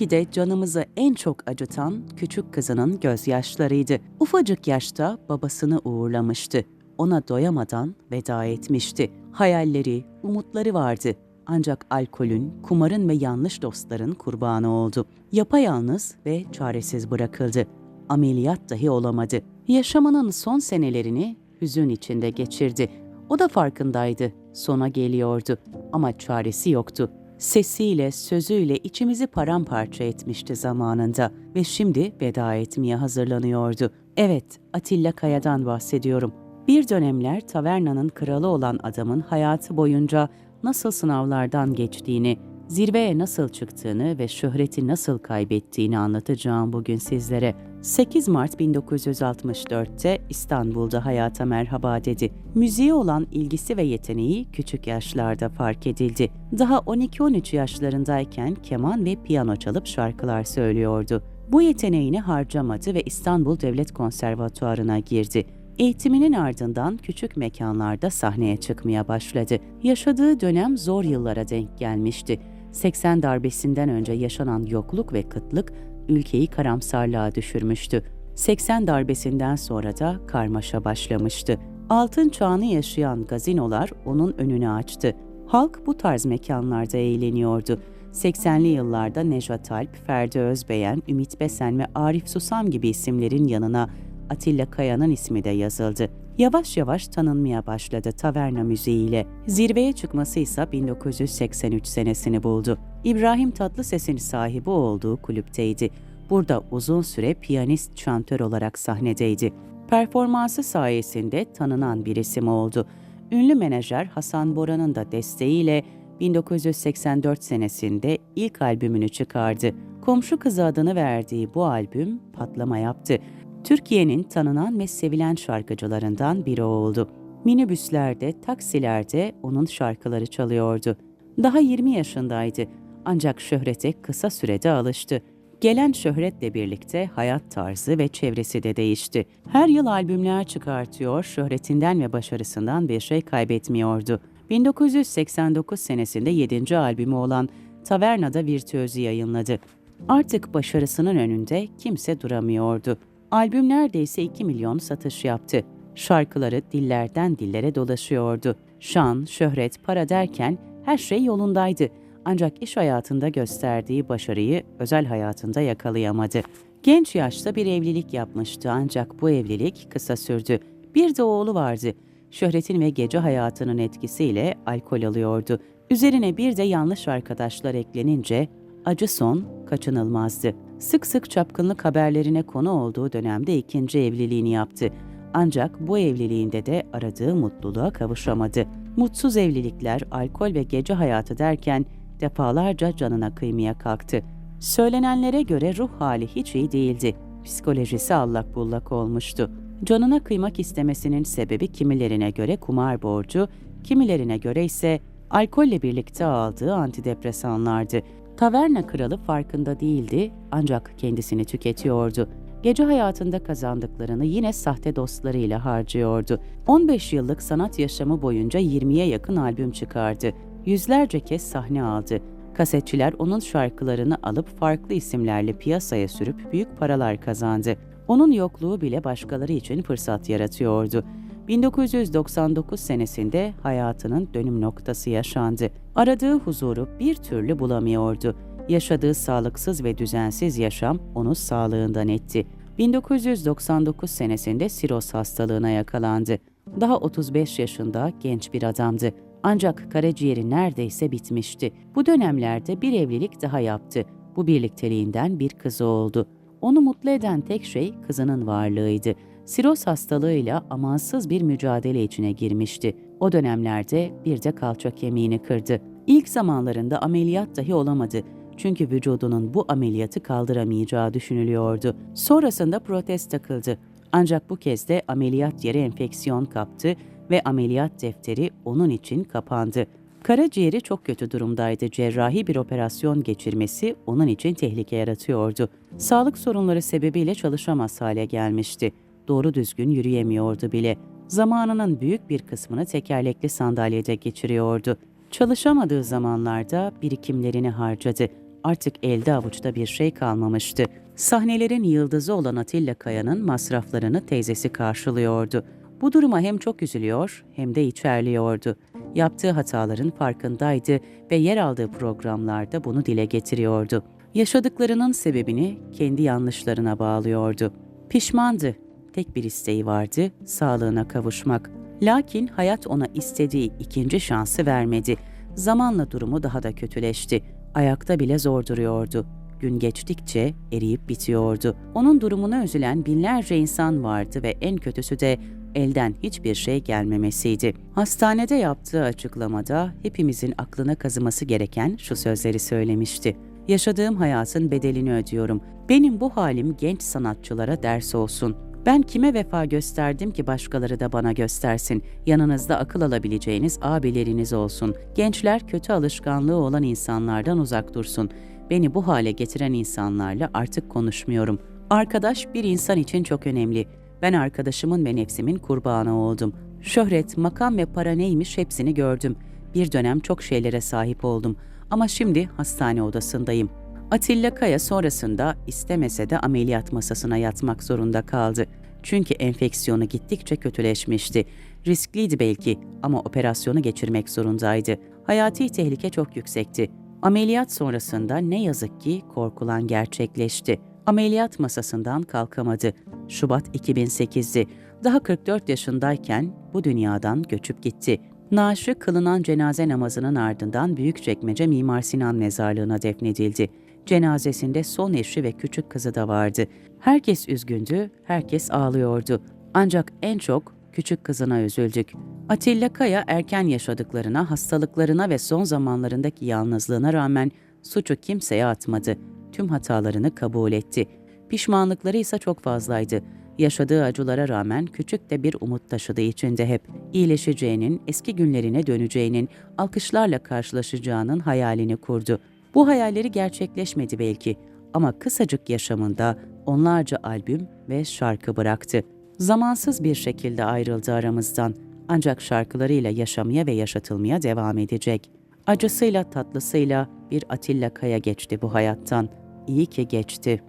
Belki de canımızı en çok acıtan küçük kızının gözyaşlarıydı. Ufacık yaşta babasını uğurlamıştı. Ona doyamadan veda etmişti. Hayalleri, umutları vardı. Ancak alkolün, kumarın ve yanlış dostların kurbanı oldu. Yapayalnız ve çaresiz bırakıldı. Ameliyat dahi olamadı. Yaşamının son senelerini hüzün içinde geçirdi. O da farkındaydı. Sona geliyordu ama çaresi yoktu. Sesiyle, sözüyle içimizi paramparça etmişti zamanında ve şimdi veda etmeye hazırlanıyordu. Evet, Atilla Kaya'dan bahsediyorum. Bir dönemler tavernanın kralı olan adamın hayatı boyunca nasıl sınavlardan geçtiğini, zirveye nasıl çıktığını ve şöhreti nasıl kaybettiğini anlatacağım bugün sizlere. 8 Mart 1964'te İstanbul'da hayata merhaba dedi. Müziğe olan ilgisi ve yeteneği küçük yaşlarda fark edildi. Daha 12-13 yaşlarındayken keman ve piyano çalıp şarkılar söylüyordu. Bu yeteneğini harcamadı ve İstanbul Devlet Konservatuarı'na girdi. Eğitiminin ardından küçük mekanlarda sahneye çıkmaya başladı. Yaşadığı dönem zor yıllara denk gelmişti. 80 darbesinden önce yaşanan yokluk ve kıtlık ülkeyi karamsarlığa düşürmüştü. 80 darbesinden sonra da karmaşa başlamıştı. Altın çağını yaşayan gazinolar onun önünü açtı. Halk bu tarz mekanlarda eğleniyordu. 80'li yıllarda Nejat Alp, Ferdi Özbeyen, Ümit Besen ve Arif Susam gibi isimlerin yanına Atilla Kaya'nın ismi de yazıldı. Yavaş yavaş tanınmaya başladı taverna müziğiyle. Zirveye çıkması ise 1983 senesini buldu. İbrahim Tatlıses'in sahibi olduğu kulüpteydi. Burada uzun süre piyanist şantör olarak sahnedeydi. Performansı sayesinde tanınan bir isim oldu. Ünlü menajer Hasan Boran'ın da desteğiyle 1984 senesinde ilk albümünü çıkardı. Komşu Kızı adını verdiği bu albüm patlama yaptı. Türkiye'nin tanınan ve sevilen şarkıcılarından biri oldu. Minibüslerde, taksilerde onun şarkıları çalıyordu. Daha 20 yaşındaydı ancak şöhrete kısa sürede alıştı. Gelen şöhretle birlikte hayat tarzı ve çevresi de değişti. Her yıl albümler çıkartıyor, şöhretinden ve başarısından bir şey kaybetmiyordu. 1989 senesinde 7. albümü olan Taverna'da Virtüözü yayınladı. Artık başarısının önünde kimse duramıyordu. Albüm neredeyse 2 milyon satış yaptı. Şarkıları dillerden dillere dolaşıyordu. Şan, şöhret, para derken her şey yolundaydı. Ancak iş hayatında gösterdiği başarıyı özel hayatında yakalayamadı. Genç yaşta bir evlilik yapmıştı ancak bu evlilik kısa sürdü. Bir de oğlu vardı. Şöhretin ve gece hayatının etkisiyle alkol alıyordu. Üzerine bir de yanlış arkadaşlar eklenince acı son kaçınılmazdı. Sık sık çapkınlık haberlerine konu olduğu dönemde ikinci evliliğini yaptı. Ancak bu evliliğinde de aradığı mutluluğa kavuşamadı. Mutsuz evlilikler, alkol ve gece hayatı derken defalarca canına kıymaya kalktı. Söylenenlere göre ruh hali hiç iyi değildi. Psikolojisi allak bullak olmuştu. Canına kıymak istemesinin sebebi kimilerine göre kumar borcu, kimilerine göre ise alkolle birlikte aldığı antidepresanlardı. Taverna kralı farkında değildi ancak kendisini tüketiyordu. Gece hayatında kazandıklarını yine sahte dostlarıyla harcıyordu. 15 yıllık sanat yaşamı boyunca 20'ye yakın albüm çıkardı. Yüzlerce kez sahne aldı. Kasetçiler onun şarkılarını alıp farklı isimlerle piyasaya sürüp büyük paralar kazandı. Onun yokluğu bile başkaları için fırsat yaratıyordu. 1999 senesinde hayatının dönüm noktası yaşandı. Aradığı huzuru bir türlü bulamıyordu. Yaşadığı sağlıksız ve düzensiz yaşam onu sağlığından etti. 1999 senesinde siroz hastalığına yakalandı. Daha 35 yaşında genç bir adamdı. Ancak karaciğeri neredeyse bitmişti. Bu dönemlerde bir evlilik daha yaptı. Bu birlikteliğinden bir kızı oldu. Onu mutlu eden tek şey kızının varlığıydı. Siroz hastalığıyla amansız bir mücadele içine girmişti. O dönemlerde bir de kalça kemiğini kırdı. İlk zamanlarında ameliyat dahi olamadı. Çünkü vücudunun bu ameliyatı kaldıramayacağı düşünülüyordu. Sonrasında protez takıldı. Ancak bu kez de ameliyat yeri enfeksiyon kaptı ve ameliyat defteri onun için kapandı. Karaciğeri çok kötü durumdaydı. Cerrahi bir operasyon geçirmesi onun için tehlike yaratıyordu. Sağlık sorunları sebebiyle çalışamaz hale gelmişti. Doğru düzgün yürüyemiyordu bile. Zamanının büyük bir kısmını tekerlekli sandalyede geçiriyordu. Çalışamadığı zamanlarda birikimlerini harcadı. Artık elde avuçta bir şey kalmamıştı. Sahnelerin yıldızı olan Atilla Kaya'nın masraflarını teyzesi karşılıyordu. Bu duruma hem çok üzülüyor hem de içerliyordu. Yaptığı hataların farkındaydı ve yer aldığı programlarda bunu dile getiriyordu. Yaşadıklarının sebebini kendi yanlışlarına bağlıyordu. Pişmandı. Tek bir isteği vardı, sağlığına kavuşmak. Lakin hayat ona istediği ikinci şansı vermedi. Zamanla durumu daha da kötüleşti. Ayakta bile zor duruyordu. Gün geçtikçe eriyip bitiyordu. Onun durumuna üzülen binlerce insan vardı ve en kötüsü de elden hiçbir şey gelmemesiydi. Hastanede yaptığı açıklamada hepimizin aklına kazıması gereken şu sözleri söylemişti. Yaşadığım hayatın bedelini ödüyorum. Benim bu halim genç sanatçılara ders olsun. Ben kime vefa gösterdim ki başkaları da bana göstersin. Yanınızda akıl alabileceğiniz abileriniz olsun. Gençler kötü alışkanlığı olan insanlardan uzak dursun. Beni bu hale getiren insanlarla artık konuşmuyorum. Arkadaş bir insan için çok önemli. Ben arkadaşımın ve nefsimin kurbanı oldum. Şöhret, makam ve para neymiş hepsini gördüm. Bir dönem çok şeylere sahip oldum. Ama şimdi hastane odasındayım. Atilla Kaya sonrasında istemese de ameliyat masasına yatmak zorunda kaldı. Çünkü enfeksiyonu gittikçe kötüleşmişti. Riskliydi belki ama operasyonu geçirmek zorundaydı. Hayati tehlike çok yüksekti. Ameliyat sonrasında ne yazık ki korkulan gerçekleşti. Ameliyat masasından kalkamadı. Şubat 2008'di. Daha 44 yaşındayken bu dünyadan göçüp gitti. Naaşı kılınan cenaze namazının ardından Büyükçekmece Mimar Sinan Mezarlığı'na defnedildi. Cenazesinde son eşi ve küçük kızı da vardı. Herkes üzgündü, herkes ağlıyordu. Ancak en çok küçük kızına üzüldük. Atilla Kaya erken yaşadıklarına, hastalıklarına ve son zamanlarındaki yalnızlığına rağmen suçu kimseye atmadı. Tüm hatalarını kabul etti. Pişmanlıkları ise çok fazlaydı. Yaşadığı acılara rağmen küçük de bir umut taşıdı içinde hep. İyileşeceğinin, eski günlerine döneceğinin, alkışlarla karşılaşacağının hayalini kurdu. Bu hayalleri gerçekleşmedi belki ama kısacık yaşamında onlarca albüm ve şarkı bıraktı. Zamansız bir şekilde ayrıldı aramızdan ancak şarkılarıyla yaşamaya ve yaşatılmaya devam edecek. Acısıyla tatlısıyla bir Atilla Kaya geçti bu hayattan. İyi ki geçti.